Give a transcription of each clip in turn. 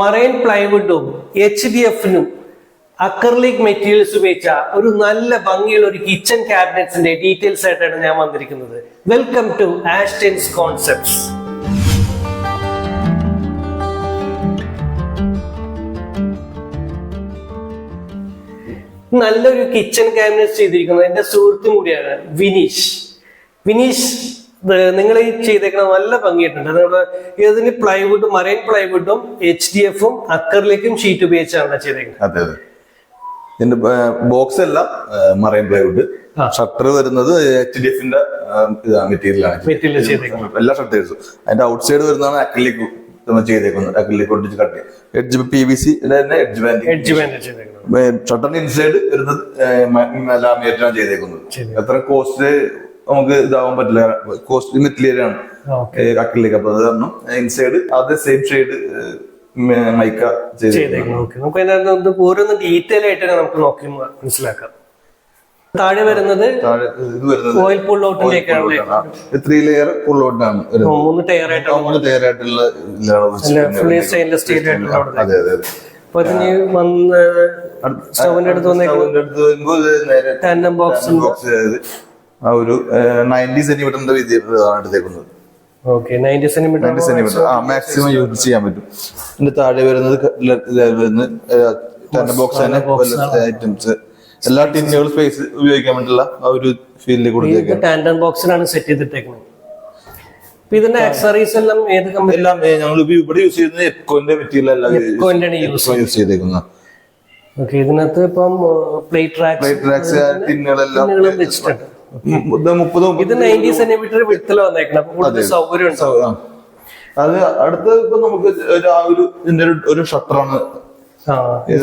Marine പ്ലൈവുഡും H D എഫിനും acrylic materials ഉപയോഗിച്ച ഒരു നല്ല ഭംഗിയുള്ള ഒരു കിച്ചൺ ക്യാബിനറ്റ്സിന്റെ ഡീറ്റെയിൽസ് ആയിട്ടാണ് ഞാൻ വന്നിരിക്കുന്നത്. വെൽക്കം ടു ആസ്റ്റൻസ് കോൺസെപ്റ്റ്സ് നല്ലൊരു കിച്ചൺ ക്യാബിനറ്റ് ചെയ്തിരിക്കുന്നത് എന്റെ സുഹൃത്തും കൂടിയാണ് വിനീഷ്. വിനീഷ് നിങ്ങൾ ഈ ചെയ്തേക്കണ നല്ല ഭംഗിയായിട്ടുണ്ട്. അതുകൊണ്ട് ഇതിന് പ്ലൈവുഡും മറൈൻ പ്ലൈവുഡും എച്ച് ഡി എഫും അക്കറിലേക്കും ഷീറ്റ് ഉപയോഗിച്ചാണ് ചെയ്തേക്കുന്നത്. അതെ അതെ. ഇതിന്റെ ബോക്സ് എല്ലാം മറൈൻ പ്ലൈവുഡ് ഷട്ടർ വരുന്നത് എച്ച് ഡി എഫിന്റെ മെറ്റീരിയലാണ് എല്ലാ ഷട്ടേഴ്സും അതിന്റെ ഔട്ട് സൈഡ് വരുന്നതാണ് അക്രിലിക് ചെയ്തേക്കുന്നത്. അക്രിലിക് ഒട്ടിച്ച് cut edge P V C തന്നെ എഡ്ജ് ബാൻഡ് എഡ്ജ് ബാൻഡ് ചെയ്തേക്കുന്നത്. ഷട്ടറിന്റെ ഇൻസൈഡ് വരുന്നത് ലാമിനേറ്റാണ് ചെയ്തേക്കുന്നത്. എത്ര കോസ്റ്റ് നമുക്ക് ഇതാവാൻ പറ്റില്ല. കോസ്റ്റ് മെറ്റീരിയൽ ആണ്. ഓക്കെ അക്രിലിക് അപ്പൊ അത് കാരണം ഇൻസൈഡ് അത് സെയിം ഷെയ്ഡ് മൈക്ക നമുക്ക് അതിനകത്ത് ഒന്ന് ഓരോന്ന് ഡീറ്റെയിൽ ആയിട്ട് നമുക്ക് നോക്കി മനസ്സിലാക്കാം. താഴെ വരുന്നത് ഓയിൽ പുൾ ഔട്ടിലേക്കാണ് ത്രീ ലെയർ ഉള്ളോട്ടാണ് മൂന്ന് ടയർ ആയിട്ടാണ് മൂന്ന് ടയർ ആയിട്ടുള്ള. ഫുള്ളി സ്റ്റെയിൻലെസ് സ്റ്റീൽ ആയിട്ടുള്ള അതെ അതെ അപ്പൊ വന്ന് സ്റ്റൗവിന്റെ അടുത്ത് നേരെ ടാൻഡം ബോക്സ് ബോക്സ് ഒരു നയന്റി സെന്റിമീറ്ററിന്റെ വീതി ആണ് എടുത്തേക്കുന്നത്. ഓക്കെ നയന്റി സെന്റിമീറ്റർ ആ മാക്സിമം യൂസ് ചെയ്യാൻ പറ്റും. ഇതിന്റെ താഴെ വരുന്നത് ടെൻ ബോക്സ് തന്നെ ഐറ്റംസ് എല്ലാ ടിന്നുകളും സ്പേസ് ഉപയോഗിക്കാൻ വേണ്ടിയുള്ള ആ ഒരു ഫീൽഡിൽ കൊടുത്തേക്കാണ്. Tandem ബോക്സിലാണ് set ചെയ്തിട്ടേക്കുന്നത്. ഇതിന്റെ ആക്സറീസ് എല്ലാം ഏത് കമ്പനി എല്ലാം ഞങ്ങൾ ഇവിടെ യൂസ് ചെയ്യുന്നത് എക്കോന്റെ മെറ്റീരിയൽ എല്ലാം എക്കോന്റെ യൂസ് യൂസ് ചെയ്തേക്കുന്ന ഓക്കെ ഇതിനകത്ത് ഇപ്പം പ്ലേറ്റ് ട്രാക്സ് ട്രാക്സ് ടിന്നുകളെല്ലാം വെച്ചിട്ടുണ്ട്. മുപ്പത് ഇത് നയന്റി സെന്റിമീറ്റർ വിടത്തിൽ വന്നേക്കണം അപ്പൊ കൂടുതൽ സൗകര്യം അത് അടുത്ത ഇപ്പൊ നമുക്ക് ഒരു ഇതിന്റെ ഒരു- ഷട്ടറാണ്.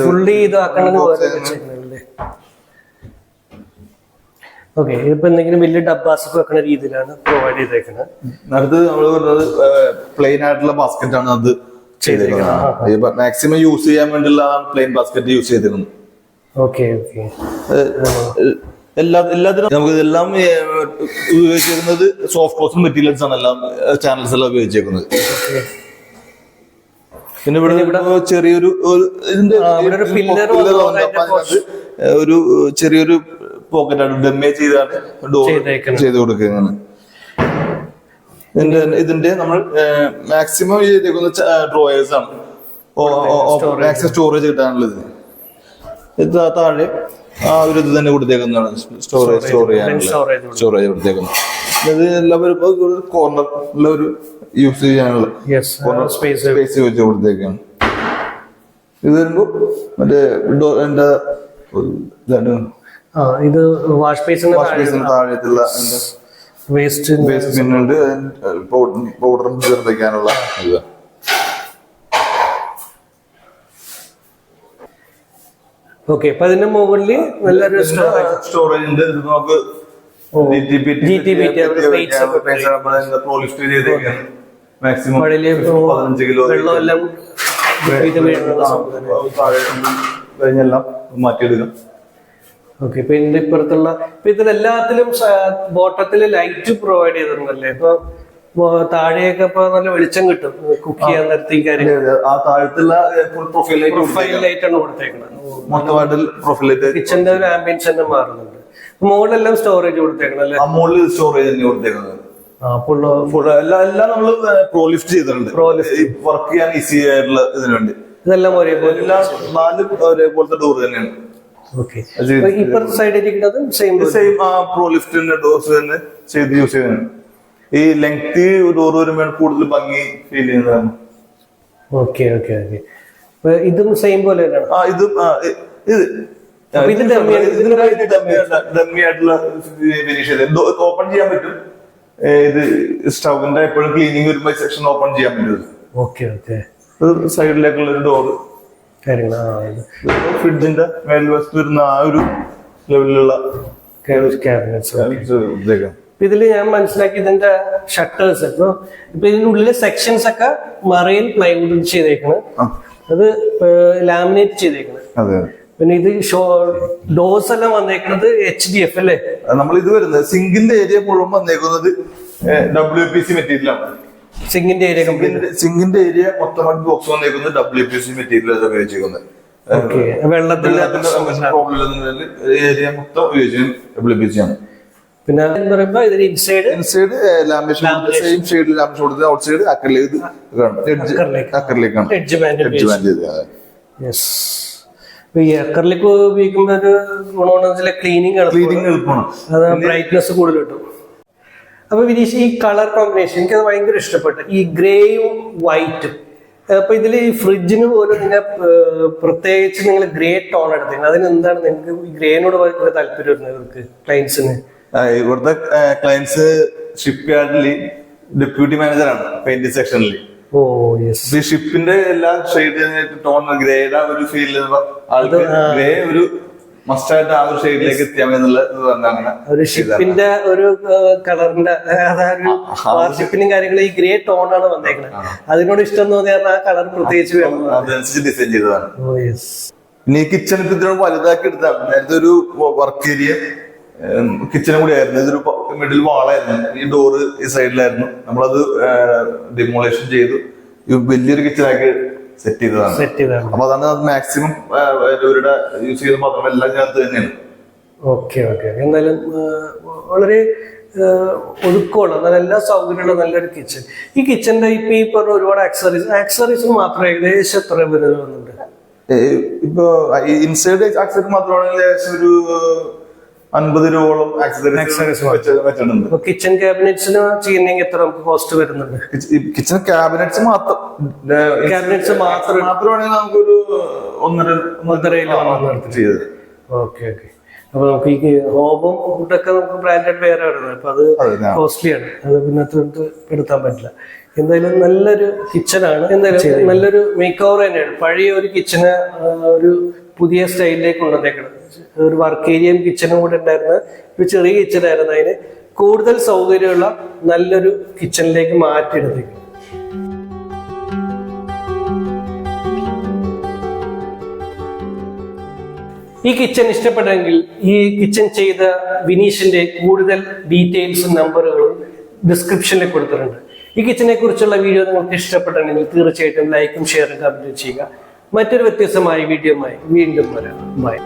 ഫുള്ളി വെച്ചേക്കണല്ലേ ഓക്കെ ഇതിപ്പോ എന്തെങ്കിലും വലിയ ഡബ്ബാസ് വെക്കുന്ന രീതിയിലാണ് പ്രൊവൈഡ് ചെയ്തേക്കുന്നത് അടുത്ത് നമ്മൾ പറഞ്ഞത് പ്ലെയിൻ ആയിട്ടുള്ള ബാസ്ക്കറ്റ് ആണ് അത് ചെയ്തേക്കുന്നത് മാക്സിമം യൂസ് ചെയ്യാൻ വേണ്ടിയുള്ള പ്ലെയിൻ ബാസ്ക്കറ്റ് യൂസ് ചെയ്തിരുന്നു. ഓക്കെ ഓക്കെ എല്ലാ എല്ലാത്തിനും നമുക്ക് ഇതെല്ലാം ഉപയോഗിച്ചിരുന്നത് സോഫ്റ്റ് കോസ്റ്റ് മെറ്റീരിയൽസ് ആണ് എല്ലാം ചാനൽസ് എല്ലാം ഉപയോഗിച്ചേക്കുന്നത്. പിന്നെ ഇവിടെ ഇവിടെ ചെറിയൊരു ഒരു- ഇതിന്റെ ഒരു ചെറിയൊരു പോക്കറ്റ് ആണ്. ഡെമ്മേ ചെയ്താണ് ഡോർ. ചെയ്ത് കൊടുക്കുകയാണ് ഇതിന്റെ ഇതിന്റെ നമ്മൾ മാക്സിമം ചെയ്തേക്കുന്ന ഡ്രോയേഴ്സ് ആണ്. മാക്സിമം സ്റ്റോറേജ് കിട്ടാനുള്ളത് ഇത് താഴെ ആ ഒരു ഇത് തന്നെ കൊടുത്തേക്കുന്നതാണ്. സ്റ്റോറേജ് സ്റ്റോർ ചെയ്യാനുള്ള സ്റ്റോറേജ് കൊടുത്തേക്കുന്നത് ഇത് എല്ലാവരും കോർണറിലെ ഒരു യൂസ് ചെയ്യാനുള്ള കോർണർ സ്പേസ് സ്പേസ് വെച്ച് കൊടുത്തേക്കാണ്. ഇത് വരുമ്പോ മറ്റേ ഡോർ എന്റെ ഇതാണ്. ഇത് വാഷ് വാഷ് താഴെയുള്ള വേസ്റ്റ് വേസ്റ്റ് പിന്നുണ്ട് പൗഡറും ചേർത്തേക്കാനുള്ള ഇത്. ഓക്കെ അപ്പൊ അതിന്റെ മുകളിൽ നല്ലൊരു സ്റ്റോറേജ് ഉണ്ട്. നമുക്ക് മാക്സിമം പതിനഞ്ച് കിലോ വെള്ളം എല്ലാം ഇത് വീഴുന്ന സംഭവം കഴിഞ്ഞെല്ലാം മാറ്റിയെടുക്കാം. ഓക്കെ ഇപ്പൊ ഇതിന്റെ ഇപ്പുറത്തുള്ള ഇപ്പൊ ഇതിൽ എല്ലാത്തിലും ബോട്ടത്തിൽ ലൈറ്റ് പ്രൊവൈഡ് ചെയ്തിട്ടുണ്ടല്ലേ? ഇപ്പൊ താഴെയൊക്കെ ഇപ്പൊ നല്ല വെളിച്ചം കിട്ടും. കുക്ക് ചെയ്യാൻ നേരത്തെ കാര്യങ്ങൾ ആ താഴത്തുള്ള പ്രൊഫൈൽ ലൈറ്റ് ആണ് കൊടുത്തേക്കുന്നത് മൊത്തമായിട്ട് പ്രൊഫൈലേക്ക് കിച്ചന്റെ ഒരു ആംബിയൻസ് തന്നെ മാറുന്നുണ്ട്. മുകളിലെല്ലാം സ്റ്റോറേജ് കൊടുത്തേക്കണല്ലേ? മുകളിൽ സ്റ്റോറേജ് തന്നെ കൊടുത്തേക്കുന്നത്. എല്ലാം എല്ലാം നമ്മൾ പ്രോലിഫ്റ്റ് ചെയ്തിട്ടുണ്ട്. വർക്ക് ചെയ്യാൻ ഈസി ആയിട്ടുള്ള ഇതിന് വേണ്ടി ഇതെല്ലാം ഒരേപോലെ എല്ലാം നാല് ഒരേപോലത്തെ ഡോർ തന്നെയാണ്. ഇപ്പുറത്തെ സൈഡിൽ ഇരിക്കുന്നത് സെയിം സെയിം പ്രോലിഫ്റ്റിന്റെ ഡോർസ് തന്നെ ചെയ്ത് യൂസ് ചെയ്യുന്നത് ഈ ലെങ്തി ഡോർ വരുമ്പോൾ കൂടുതൽ ഭംഗി ഫീൽ ചെയ്യുന്നതാണ് ഓക്കെ ഓക്കെ ഓക്കെ ഇതും സെയിം പോലെ തന്നെയാണ്. ആ ഇതും ഇത്. ഇതിന്റെ ഡമ്മി ആയിട്ടുള്ള ഫിനിഷ് ചെയ്ത്. ഓപ്പൺ ചെയ്യാൻ പറ്റും. ഇത് സ്റ്റൗവിന്റെ എപ്പോഴും ക്ലീനിങ് വരുമ്പോ സെക്ഷൻ ഓപ്പൺ ചെയ്യാൻ പറ്റും. Okay okay. സൈഡിലേക്കുള്ള ഒരു ഡോറ് ഫ്രിഡ്ജിന്റെ മേൽവശത്ത് വരുന്ന ആ ഒരു ലെവലിലുള്ള ഇതിൽ ഞാൻ മനസ്സിലാക്കി ഇതിന്റെ ഷട്ടേഴ്സ് ഇപ്പൊ ഇപ്പൊ ഇതിന്റെ ഉള്ളിലെ സെക്ഷൻസ് ഒക്കെ മറയിൽ പ്ലൈവുഡ് ചെയ്തേക്കണ്. അത് ലാമിനേറ്റ് ചെയ്തേക്കുന്നത് അതെ. പിന്നെ ഇത് ഷോ ഡോസ് എല്ലാം വന്നേക്കുന്നത് എച്ച് ഡി എഫ് അല്ലേ? നമ്മൾ ഇത് വരുന്നത് സിങ്കിന്റെ ഏരിയ മുഴുവൻ വന്നേക്കുന്നത് ഡബ്ല്യു പി സി മെറ്റീരിയലാണ് സിങ്കിന്റെ ഏരിയ സിങ്കിന്റെ ഏരിയ മൊത്തമായിട്ട് ബോക്സ് വന്നേക്കുന്നത് ഡബ്ല്യു പി സി മെറ്റീരിയൽ ഉപയോഗിച്ചിരിക്കുന്നത് ഓക്കെ വെള്ളത്തിന്റെ പ്രോബ്ലം ഏരിയ മൊത്തം ഉപയോഗിച്ചത് ഡബ്ല്യു പി സി ആണ്. പിന്നെ എന്ന് പറയുമ്പോ ഇതിന് ഇൻസൈഡ് ഇൻസൈഡ് ലാമിനേഷൻ സെയിം ഷെയ്ഡിൽ ലാമിനേഷൻ കൊടുത്തത് ഔട്ട് സൈഡ് അക്കറിലേക്ക്. അക്കറിലേക്കാണ്. എഡ്ജ് ബാൻഡ് യെസ് ഈ അക്കറിലേക്ക് ഉപയോഗിക്കുമ്പോ ഒരു ഗുണമെന്ന് ക്ലീനിങ് ക്ലീനിങ് എളുപ്പമാണ്. അത് ബ്രൈറ്റ്നസ് കൂടുതൽ കിട്ടും. അപ്പൊ വിനീഷ് ഈ കളർ കോമ്പിനേഷൻ എനിക്കത് ഭയങ്കര ഇഷ്ടപ്പെട്ടു. ഈ ഗ്രേയും വൈറ്റും അപ്പൊ ഇതിൽ ഈ ഫ്രിഡ്ജിന് പോലും നിങ്ങൾ പ്രത്യേകിച്ച് നിങ്ങൾ ഗ്രേ ടോൺ എടുത്തിട്ടുണ്ട് അതിന് എന്താണ് നിങ്ങൾക്ക് ഗ്രേനോട് ഭയങ്കര താല്പര്യം വരുന്നത് ഇവർക്ക് ക്ലയൻസിന് ഇവിടുത്തെ ക്ലയൻസ് ഷിപ്പ് യാർഡിൽ ഡെപ്യൂട്ടി മാനേജറാണ് പെയിന്റ് സെക്ഷനിൽ ഈ ഷിപ്പിന്റെ എല്ലാ ഷെയ്ഡ് ടോൺ ഗ്രേയുടെ ഒരു ഫീൽ ആൾക്ക് ഗ്രേ ഒരു മസ്റ്റായിട്ട് ആ ഒരു ഷെയ്ഡിലേക്ക് എത്തിയാൽ മതി അങ്ങനെ ഒരു ഷിപ്പിന്റെ ഒരു കളറിന്റെ ഷിപ്പിനും കാര്യങ്ങളും ഈ ഗ്രേ ടോൺ ആണ് വന്നേക്കുന്നത് അതിനോട് ഇഷ്ടം തോന്നിയാൽ ആ കളർ പ്രത്യേകിച്ച് വേണം അതനുസരിച്ച് ഡിസൈൻ ചെയ്തതാണ്. ഇനി കിച്ചൺ ഇതിനോട് വലുതാക്കി എടുത്താൽ നേരത്തെ ഒരു വർക്ക് ഏരിയ കിച്ചണും കൂടി ആയിരുന്നു. ഇതൊരു മിഡിൽ വാളായിരുന്നു. ഈ ഡോറ് ഈ സൈഡിലായിരുന്നു നമ്മളത് ഡിമോളേഷൻ ചെയ്തു. വലിയൊരു കിച്ചണാക്കി സെറ്റ് ചെയ്തതാണ്. സെറ്റ് അപ്പൊ അതാണ് മാക്സിമം ഇവരുടെ യൂസ് ചെയ്ത പാത്രം എല്ലാം ചേർത്ത് തന്നെയാണ്. ഓക്കെ ഓക്കെ എന്തായാലും വളരെ ഒഴുക്കമുള്ള നല്ല എല്ലാ സൗകര്യമുള്ള നല്ലൊരു കിച്ചൺ ഈ കിച്ചന്റെ ഇപ്പൊ ഈ പറഞ്ഞ ഒരുപാട് ആക്സറീസ് ആക്സറീസ് മാത്രം ഏകദേശം എത്ര വരുന്നുണ്ട്? ഇപ്പൊ ഇൻസൈഡ് ആക്സറി മാത്രമാണെങ്കിൽ ഏകദേശം ഒരു അൻപത് രൂപയോളം ആക്സസറീസ് വെച്ചിട്ടുണ്ട്. കിച്ചൺ ക്യാബിനറ്റ്സിന് ചെയ്യുന്നെങ്കിൽ എത്ര നമുക്ക് കോസ്റ്റ് വരുന്നുണ്ട്? കിച്ചൺ ക്യാബിനറ്റ്സ് മാത്രം. ക്യാബിനറ്റ്സ് മാത്രം. മാത്രമാണെങ്കിൽ നമുക്കൊരു ഒന്നര ഒന്നര ചെയ്തത് ഓക്കെ ഓക്കെ. അപ്പൊ നമുക്ക് ഈ ഹോമും ഫുഡൊക്കെ നമുക്ക് ബ്രാൻഡഡ് വേറെ വരുന്നത് അപ്പൊ അത്. കോസ്റ്റ്ലിയാണ് അത്. പിന്നെ അത്രത്ത് എടുത്താൻ പറ്റില്ല. എന്തായാലും നല്ലൊരു കിച്ചണാണ് എന്തായാലും നല്ലൊരു മേക്ക് ഓവർ തന്നെയാണ്. പഴയ ഒരു കിച്ചണ് ഒരു പുതിയ സ്റ്റൈലിലേക്ക് കൊണ്ടുവന്നേക്കണം ഒരു വർക്ക് ഏരിയയും കിച്ചനും കൂടെ ഉണ്ടായിരുന്നു. ഒരു ചെറിയ കിച്ചനായിരുന്നു അതിന്. കൂടുതൽ സൗകര്യമുള്ള നല്ലൊരു കിച്ചണിലേക്ക് മാറ്റിയെടുത്തേക്കും ഈ കിച്ചൺ ഇഷ്ടപ്പെട്ടെങ്കിൽ ഈ കിച്ചൺ ചെയ്ത വിനീഷിന്റെ കൂടുതൽ ഡീറ്റെയിൽസും നമ്പറുകളും ഡിസ്ക്രിപ്ഷനിൽ കൊടുത്തിട്ടുണ്ട്. ഈ കിച്ചനെ കുറിച്ചുള്ള വീഡിയോ നിങ്ങൾക്ക് ഇഷ്ടപ്പെട്ടെങ്കിൽ തീർച്ചയായിട്ടും ലൈക്കും ഷെയറും കമന്റും ചെയ്യുക. മറ്റൊരു വ്യത്യസ്തമായ വീഡിയോയുമായി വീണ്ടും വരാം. ബൈ